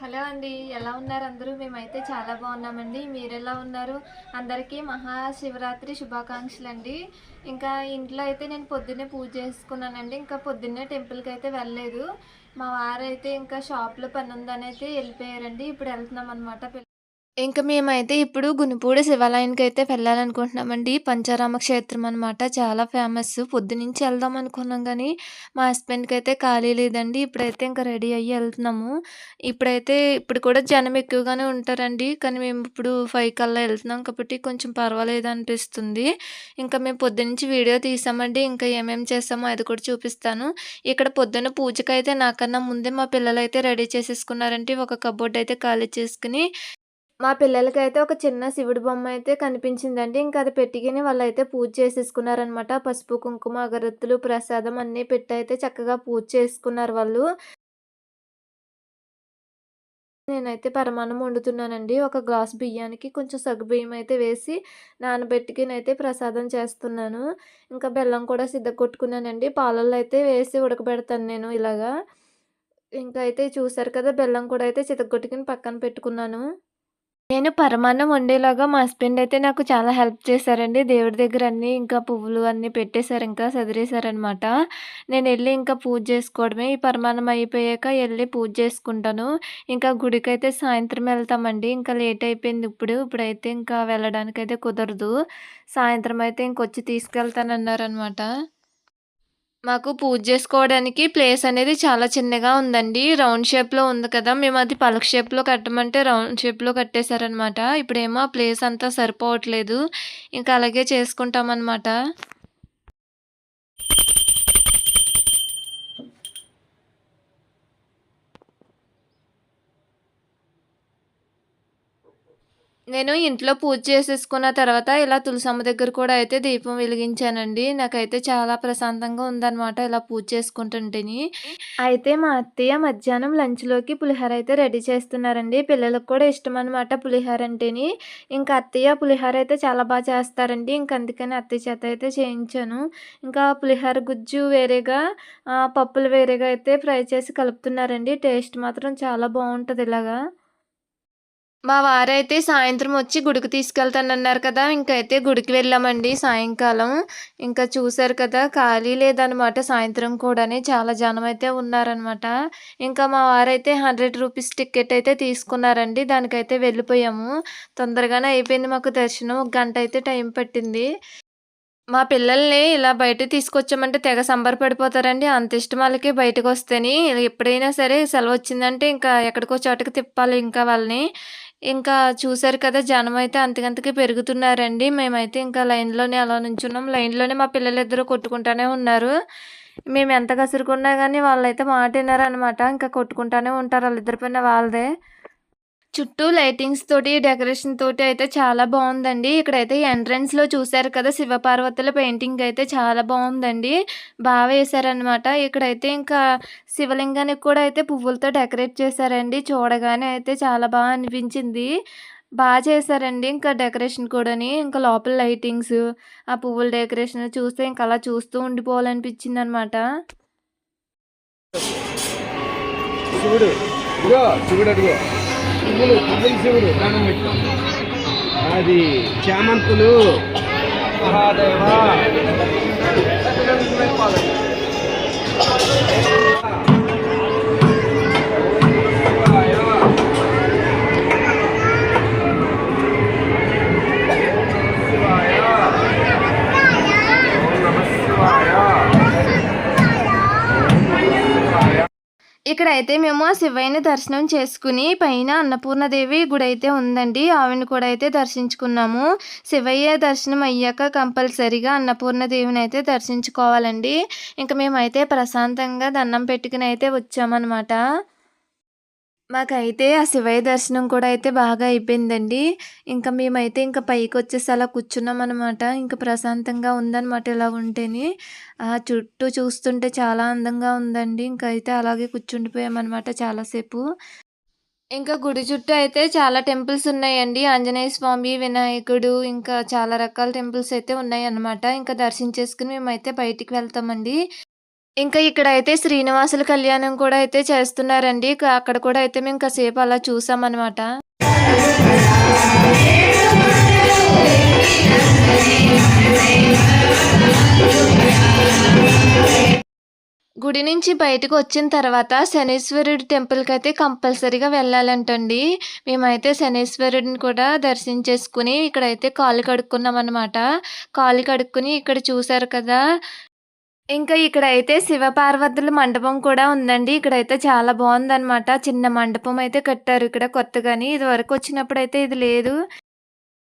Hello అండి ఎలా ఉన్నారు అందరూ? మేమైతే చాలా బాగున్నామండి. మీరు ఎలా ఉన్నారు? అందరికీ మహాశివరాత్రి శుభాకాంక్షలు అండి ఇంకా ఇంట్లో అయితే నేను పొద్దున్నే పూజ చేసుకున్నానండి. ఇంకా పొద్దున్నే టెంపుల్కి అయితే వెళ్ళలేదు. మా వారైతే ఇంకా షాప్లో పని ఉందని అయితే వెళ్ళిపోయారండి. ఇప్పుడు వెళ్తున్నాం అనమాట ఇంక మేమైతే ఇప్పుడు గునిపూడి శివాలయానికి అయితే వెళ్ళాలనుకుంటున్నామండి. పంచారామ క్షేత్రం అనమాట చాలా ఫేమస్. పొద్దునుంచి వెళ్దాం అనుకున్నాం కానీ మా హస్బెండ్కి అయితే ఖాళీ లేదండి. ఇప్పుడైతే ఇంకా రెడీ అయ్యి వెళ్తున్నాము. ఇప్పుడైతే ఇప్పుడు కూడా జనం ఎక్కువగానే ఉంటారండి. కానీ మేము ఇప్పుడు ఫైవ్ కల్లా వెళ్తున్నాం కాబట్టి కొంచెం పర్వాలేదు అనిపిస్తుంది. ఇంకా మేము పొద్దునుంచి వీడియో తీసామండి. ఇంకా ఏమేమి చేస్తామో అది కూడా చూపిస్తాను. ఇక్కడ పొద్దున్న పూజకైతే నాకన్నా ముందే మా పిల్లలు అయితే రెడీ చేసేసుకున్నారంటే ఒక కబోర్డ్ అయితే ఖాళీ చేసుకుని మా పిల్లలకైతే ఒక చిన్న శివుడి బొమ్మ అయితే కనిపించిందండి. ఇంకా అది పెట్టికిని అయితే పూజ చేసేసుకున్నారనమాట పసుపు కుంకుమ అగరత్తులు ప్రసాదం అన్నీ పెట్టి అయితే చక్కగా పూజ చేసుకున్నారు వాళ్ళు. నేనైతే పరమాన్నం వండుతున్నానండి. ఒక గ్లాస్ బియ్యానికి కొంచెం సగ్గు బియ్యం అయితే వేసి నానబెట్టుకుని అయితే ప్రసాదం చేస్తున్నాను. ఇంకా బెల్లం కూడా సిద్ధ కొట్టుకున్నానండి పాలల్లో అయితే వేసి ఉడకబెడతాను నేను ఇలాగా. ఇంకా అయితే చూసారు కదా బెల్లం కూడా అయితే చితగొట్టుకుని పక్కన పెట్టుకున్నాను. నేను పరమాన్నం వండేలాగా మా హస్బెండ్ అయితే నాకు చాలా హెల్ప్ చేశారండి. దేవుడి దగ్గర అన్నీ ఇంకా పువ్వులు అన్నీ పెట్టేశారు ఇంకా సదిరేశారనమాట నేను వెళ్ళి ఇంకా పూజ చేసుకోవడమే. ఈ పరమాన్నం అయిపోయాక వెళ్ళి పూజ చేసుకుంటాను. ఇంకా గుడికి అయితే సాయంత్రం వెళ్తామండి. ఇంకా లేట్ అయిపోయింది ఇప్పుడు. ఇప్పుడైతే ఇంకా వెళ్ళడానికి అయితే కుదరదు. సాయంత్రం అయితే ఇంకొచ్చి తీసుకెళ్తానన్నారనమాట మాకు పూజ చేసుకోవడానికి ప్లేస్ అనేది చాలా చిన్నగా ఉందండి. రౌండ్ షేప్లో ఉంది కదా. మేము అది పలక షేప్లో కట్టమంటే రౌండ్ షేప్లో కట్టేశారనమాట ఇప్పుడేమో ఆ ప్లేస్ అంతా సరిపోవట్లేదు. ఇంకా అలాగే చేసుకుంటామన్నమాట. నేను ఇంట్లో పూజ చేసేసుకున్న తర్వాత ఇలా తులసమ్మ దగ్గర కూడా అయితే దీపం వెలిగించానండి. నాకైతే చాలా ప్రశాంతంగా ఉందన్నమాట ఇలా పూజ చేసుకుంటుంటేని. అయితే మా అత్తయ్య మధ్యాహ్నం లంచ్లోకి పులిహోర అయితే రెడీ చేస్తున్నారండి. పిల్లలకు కూడా ఇష్టం అనమాట పులిహోర అంటేని. ఇంకా అత్తయ్య పులిహోర అయితే చాలా బాగా చేస్తారండి. ఇంక అందుకని అత్తయ్య చేత అయితే చేయించాను. ఇంకా పులిహోర గుజ్జు వేరేగా పప్పులు వేరేగా అయితే ఫ్రై చేసి కలుపుతున్నారండి. టేస్ట్ మాత్రం చాలా బాగుంటుంది ఇలాగా. మా వారైతే సాయంత్రం వచ్చి గుడికి తీసుకెళ్తానన్నారు కదా ఇంకైతే గుడికి వెళ్ళామండి సాయంకాలం. ఇంకా చూసారు కదా ఖాళీ లేదనమాట. సాయంత్రం కూడానే చాలా జనం అయితే ఉన్నారనమాట. ఇంకా మా వారైతే హండ్రెడ్ రూపీస్ టికెట్ అయితే తీసుకున్నారండి. దానికైతే వెళ్ళిపోయాము. తొందరగానే అయిపోయింది మాకు దర్శనం. ఒక గంట అయితే టైం పట్టింది. మా పిల్లల్ని ఇలా బయట తీసుకొచ్చామంటే తెగ సంబరపడిపోతారండి. అంత ఇష్టం వాళ్ళకి బయటకు వస్తేని. ఎప్పుడైనా సరే సెలవు వచ్చిందంటే ఇంకా ఎక్కడికో చోటకి తిప్పాలి ఇంకా వాళ్ళని. ఇంకా చూసారు కదా జనం అయితే అంతకంతకి పెరుగుతున్నారండి. మేమైతే ఇంకా లైన్లోనే అలా నుంచున్నాం. లైన్లోనే మా పిల్లలిద్దరూ కొట్టుకుంటానే ఉన్నారు. మేము ఎంత కసురుకున్నా కానీ వాళ్ళైతే మాట విన్నారనమాట ఇంకా కొట్టుకుంటానే ఉంటారు వాళ్ళిద్దరి పైన వాళ్ళదే చుట్టూ లైటింగ్స్ తోటి డెకరేషన్ తోటి అయితే చాలా బాగుందండి ఇక్కడైతే ఎంట్రన్స్లో చూసారు కదా శివపార్వతుల పెయింటింగ్ అయితే చాలా బాగుందండి బాగా వేశారనమాట ఇక్కడైతే ఇంకా శివలింగానికి కూడా అయితే పువ్వులతో డెకరేట్ చేశారండి. చూడగానే అయితే చాలా బాగా అనిపించింది. బాగా చేశారండి ఇంకా డెకరేషన్ కూడాని. ఇంకా లోపల లైటింగ్స్ ఆ పువ్వుల డెకరేషన్ చూస్తే ఇంకా అలా చూస్తూ ఉండిపోవాలనిపించింది అనమాట చూడు ఇదిగో శివుడు పువ్వులు శివుడు దండం పెట్టు. అది చామంతులు మహాదేవ ఇక్కడైతే మేము శివయ్యని దర్శనం చేసుకుని పైన అన్నపూర్ణదేవి గుడి అయితే ఉందండి. ఆవిడని కూడా అయితే దర్శించుకున్నాము. శివయ్య దర్శనం అయ్యాక కంపల్సరిగా అన్నపూర్ణదేవిని అయితే దర్శించుకోవాలండి. ఇంకా మేమైతే ప్రశాంతంగా దండం పెట్టుకుని అయితే వచ్చామన్నమాట. మాకైతే ఆ శివయ్య దర్శనం కూడా అయితే బాగా అయిపోయిందండి. ఇంకా మేమైతే ఇంకా పైకి వచ్చేసి అలా కూర్చున్నాం అనమాట ఇంకా ప్రశాంతంగా ఉందన్నమాట ఇలా ఉంటేనే. ఆ చుట్టూ చూస్తుంటే చాలా అందంగా ఉందండి. ఇంకా అయితే అలాగే కూర్చుండిపోయామన్నమాట చాలాసేపు. ఇంకా గుడి చుట్టూ అయితే చాలా టెంపుల్స్ ఉన్నాయండి. ఆంజనేయ స్వామి వినాయకుడు ఇంకా చాలా రకాల టెంపుల్స్ అయితే ఉన్నాయి అన్నమాట. ఇంకా దర్శించేసుకుని మేమైతే బయటికి వెళ్తామండి. ఇంకా ఇక్కడైతే శ్రీనివాసుల కళ్యాణం కూడా అయితే చేస్తున్నారండి. అక్కడ కూడా అయితే మేము కాసేపు అలా చూసామనమాట. గుడి నుంచి బయటకు వచ్చిన తర్వాత శనీశ్వరుడి అయితే కంపల్సరీగా వెళ్ళాలంటండి. మేమైతే శనీశ్వరుడిని కూడా దర్శించేసుకుని ఇక్కడైతే కడుక్కున్నాం అనమాట కాలు కడుక్కుని ఇక్కడ చూసారు కదా! ఇంకా ఇక్కడైతే శివపార్వతుల మండపం కూడా ఉందండి. ఇక్కడైతే చాలా బాగుందనమాట చిన్న మండపం అయితే కట్టారు ఇక్కడ కొత్తగాని. ఇదివరకు అయితే ఇది లేదు.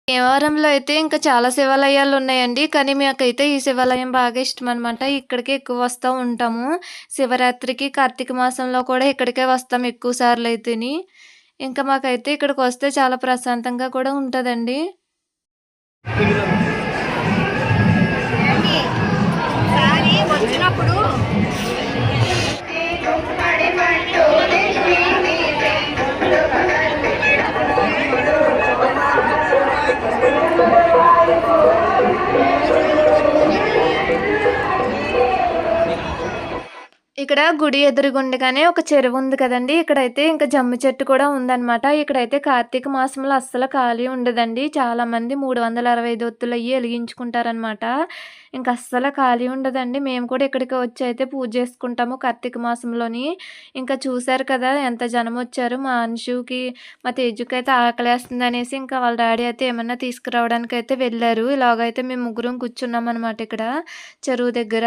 దేవారంలో అయితే ఇంకా చాలా శివాలయాలు ఉన్నాయండి. కానీ మాకైతే ఈ శివాలయం బాగా ఇష్టం అనమాట ఇక్కడికే ఎక్కువ వస్తూ ఉంటాము. శివరాత్రికి, కార్తీక మాసంలో కూడా ఇక్కడికే వస్తాం ఎక్కువ సార్లు అయితేని ఇంకా మాకైతే ఇక్కడికి వస్తే చాలా ప్రశాంతంగా కూడా ఉంటుందండి ఇక్కడ గుడి ఎదురుగుండగానే ఒక చెరువు ఉంది కదండి ఇక్కడైతే ఇంకా జమ్మి చెట్టు కూడా ఉందన్నమాట ఇక్కడైతే కార్తీక మాసంలో అస్సలు ఖాళీ ఉండదండి. చాలామంది 365 ఒత్తులయ్యి ఎలిగించుకుంటారనమాట. ఇంక అస్సలు ఖాళీ ఉండదండి. మేము కూడా ఇక్కడికి వచ్చి అయితే పూజ చేసుకుంటాము కార్తీక మాసంలోని. ఇంకా చూశారు కదా! ఎంత జనం వచ్చారు మా అంశుకి, మా తేజుకి అయితే ఆకలేస్తుంది అనేసి ఇంకా వాళ్ళ డాడీ అయితే ఏమన్నా అయితే వెళ్ళారు ఇలాగైతే మేము ముగ్గురం కూర్చున్నాం అనమాట ఇక్కడ చెరువు దగ్గర.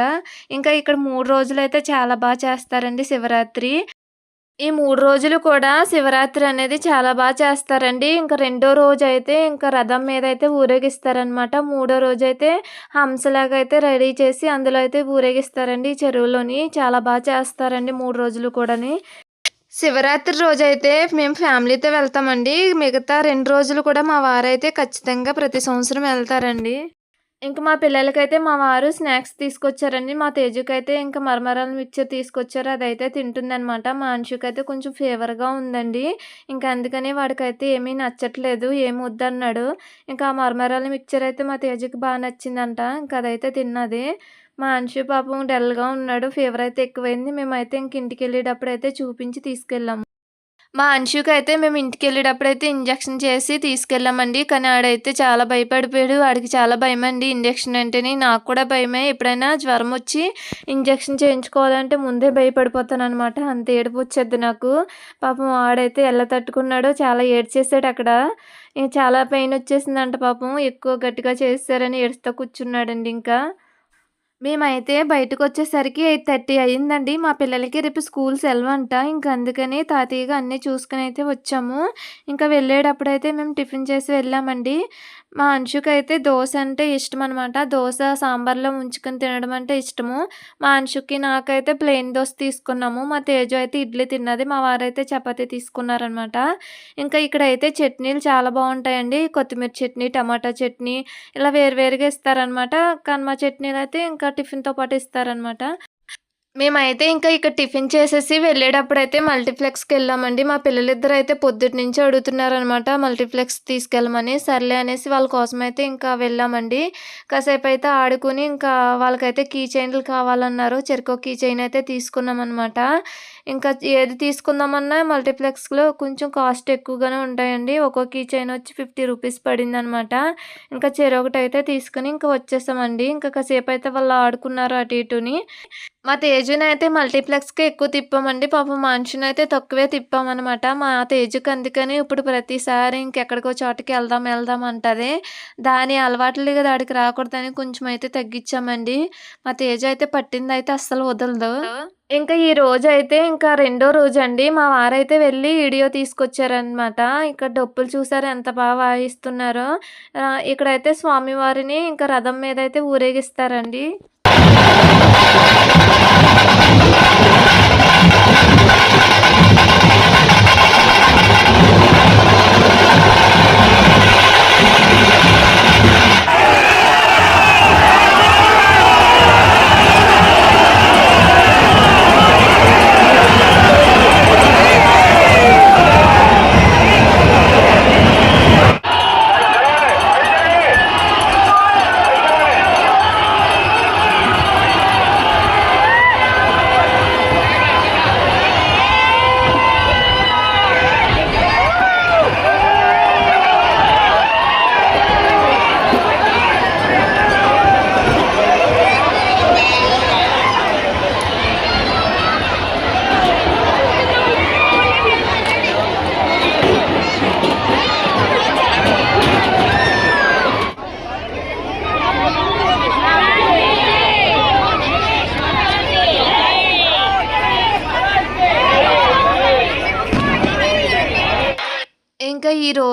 ఇంకా ఇక్కడ 3 రోజులైతే చాలా బాగా చేస్తారండి శివరాత్రి. ఈ మూడు రోజులు కూడా శివరాత్రి అనేది చాలా బాగా చేస్తారండి. ఇంకా రెండో రోజైతే ఇంకా రథం మీద అయితే ఊరేగిస్తారనమాట. మూడో రోజైతే హంసలాగా అయితే రెడీ చేసి అందులో అయితే ఊరేగిస్తారండి ఈ చెరువులోని. చాలా బాగా చేస్తారండి మూడు రోజులు కూడాని. శివరాత్రి రోజు అయితే మేము ఫ్యామిలీతో వెళ్తామండి. మిగతా రెండు రోజులు కూడా మా వారైతే ఖచ్చితంగా ప్రతి సంవత్సరం వెళ్తారండి. ఇంకా మా పిల్లలకైతే మా వారు స్నాక్స్ తీసుకొచ్చారండి. మా తేజుకైతే ఇంకా మరమరాల మిక్చర్ తీసుకొచ్చారు. అదైతే తింటుందనమాట. మా అంశుకైతే కొంచెం ఫీవర్‌గా ఉందండి. ఇంకా అందుకని వాడికైతే ఏమీ నచ్చట్లేదు. ఏమి వద్దన్నాడు. ఇంకా ఆ మరమరాల మిక్చర్ అయితే మా తేజుకి బాగా నచ్చిందంట. ఇంక అదైతే తిన్నది. మా అంశు పాపం డల్‌గా ఉన్నాడు. ఫీవర్ అయితే ఎక్కువైంది. మేమైతే ఇంక అయితే చూపించి తీసుకెళ్ళాము. మా అంశుకైతే మేము ఇంటికి వెళ్ళేటప్పుడు అయితే ఇంజక్షన్ చేసి తీసుకెళ్ళామండి. కానీ ఆడైతే చాలా భయపడిపోయాడు. వాడికి చాలా భయం అండి ఇంజక్షన్ అంటేనే నాకు కూడా భయమే. ఎప్పుడైనా జ్వరం వచ్చి ఇంజక్షన్ చేయించుకోవాలంటే ముందే భయపడిపోతాననమాట. అంత ఏడుపు వచ్చేది నాకు. పాపం ఆడైతే ఎలా తట్టుకున్నాడో చాలా ఏడ్చేసాడు అక్కడ. ఇంక చాలా పెయిన్ వచ్చేసిందంట పాపం. ఎక్కువ గట్టిగా చేస్తారని ఏడుస్తూ కూర్చున్నాడండి ఇంకా. మేమైతే బయటకు వచ్చేసరికి ఎయిట్ థర్టీ అయిందండి. మా పిల్లలకి రేపు స్కూల్ సెలవంట. ఇంక అందుకని తాతయ్యగా అన్నీ చూసుకొనైతే వచ్చాము. ఇంకా వెళ్ళేటప్పుడైతే మేము టిఫిన్ చేసి వెళ్ళామండి. మా అంశుకైతే దోశ అంటే ఇష్టం అనమాట దోశ సాంబార్‌లో ఉంచుకొని తినడం అంటే ఇష్టము. మా అంశుకి, నాకైతే ప్లెయిన్ దోశ తీసుకున్నాము. మా తేజు అయితే ఇడ్లీ తిన్నది. మా వారైతే చపాతి తీసుకున్నారనమాట. ఇంకా ఇక్కడైతే చట్నీలు చాలా బాగుంటాయండి కొత్తిమీర చట్నీ, టమాటా చట్నీ ఇలా వేరువేరుగా ఇస్తారనమాట. కనమ్మ చట్నీలు అయితే ఇంకా టిఫిన్‌తో పాటు ఇస్తారనమాట. మేమైతే ఇంకా ఇక్కడ టిఫిన్ చేసేసి వెళ్ళేటప్పుడైతే మల్టీప్లెక్స్‌కెళ్ళామండి. మా పిల్లలిద్దరైతే పొద్దుటినుంచి అడుగుతున్నారనమాట మల్టీప్లెక్స్ తీసుకెళ్ళమని. సర్లే అనేసి వాళ్ళ కోసమైతే ఇంకా వెళ్ళామండి. కాసేపు అయితే ఆడుకొని ఇంకా వాళ్ళకైతే కీ చైన్‌లు కావాలన్నారు. చెరుకు కీ చైన్ అయితే తీసుకున్నాం అనమాట ఇంకా ఏది తీసుకుందామన్నా మల్టీప్లెక్స్‌లో కొంచెం కాస్ట్ ఎక్కువగానే ఉంటాయండి. ఒక్కో కీ చైన్ వచ్చి 50 రూపీస్ పడింది అనమాట ఇంకా చెరొకటైతే తీసుకొని ఇంకా వచ్చేసామండి. ఇంకా కాసేపు అయితే వాళ్ళు ఆడుకున్నారు అటు ఇటుని. మా తేజునైతే మల్టీప్లెక్స్‌కే ఎక్కువ తిప్పామండి. పాపం మనిషిని అయితే తక్కువే తిప్పామనమాట. మా తేజుకి అందుకని ఇప్పుడు ప్రతిసారి ఇంకెక్కడికో చోటకి వెళ్దాం వెళ్దాం అంటది. దాని అలవాట్లు కదా ఆడికి రాకూడదని కొంచెం అయితే తగ్గించామండి. మా తేజు అయితే పట్టింది అయితే అస్సలు వదలదు. ఇంకా ఈ రోజైతే ఇంకా రెండో రోజు అండి మా వారైతే వెళ్ళి వీడియో తీసుకొచ్చారనమాట. ఇక్కడ డప్పులు చూసారు ఎంత బాగా వాయిస్తున్నారో. ఇక్కడైతే స్వామివారిని ఇంకా రథం మీద అయితే ఊరేగిస్తారండి.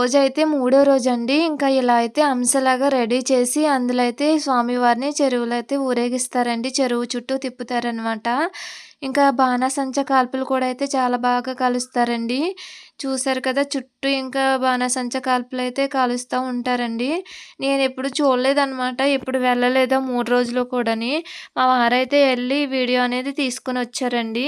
రోజు అయితే రోజైతే మూడో అండి ఇంకా ఇలా అయితే అంశలాగా రెడీ చేసి అందులో అయితే స్వామివారిని చెరువులో అయితే ఊరేగిస్తారండి. చెరువు చుట్టూ తిప్పుతారనమాట. ఇంకా బాణసంచ కాల్పులు కూడా అయితే చాలా బాగా కాలుస్తారండి. చూసారు కదా! చుట్టూ ఇంకా బాణసంచ కాల్పులు అయితే కాలుస్తూ ఉంటారండి. నేను ఎప్పుడు చూడలేదనమాట. ఎప్పుడు వెళ్ళలేదా మూడు రోజులు కూడాని. మా వారైతే వెళ్ళి వీడియో అనేది తీసుకొనొచ్చారండి.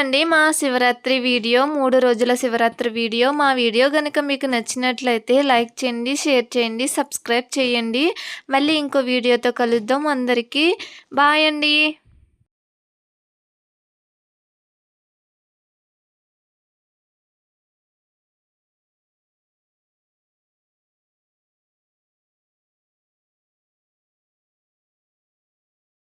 అండి మా శివరాత్రి వీడియో. మూడు రోజుల శివరాత్రి వీడియో. మా వీడియో గనుక మీకు నచ్చినట్లయితే లైక్ చేయండి, షేర్ చేయండి, సబ్స్క్రైబ్ చేయండి. మళ్ళీ ఇంకో వీడియోతో కలుద్దాం. అందరికీ బాయ్ అండి.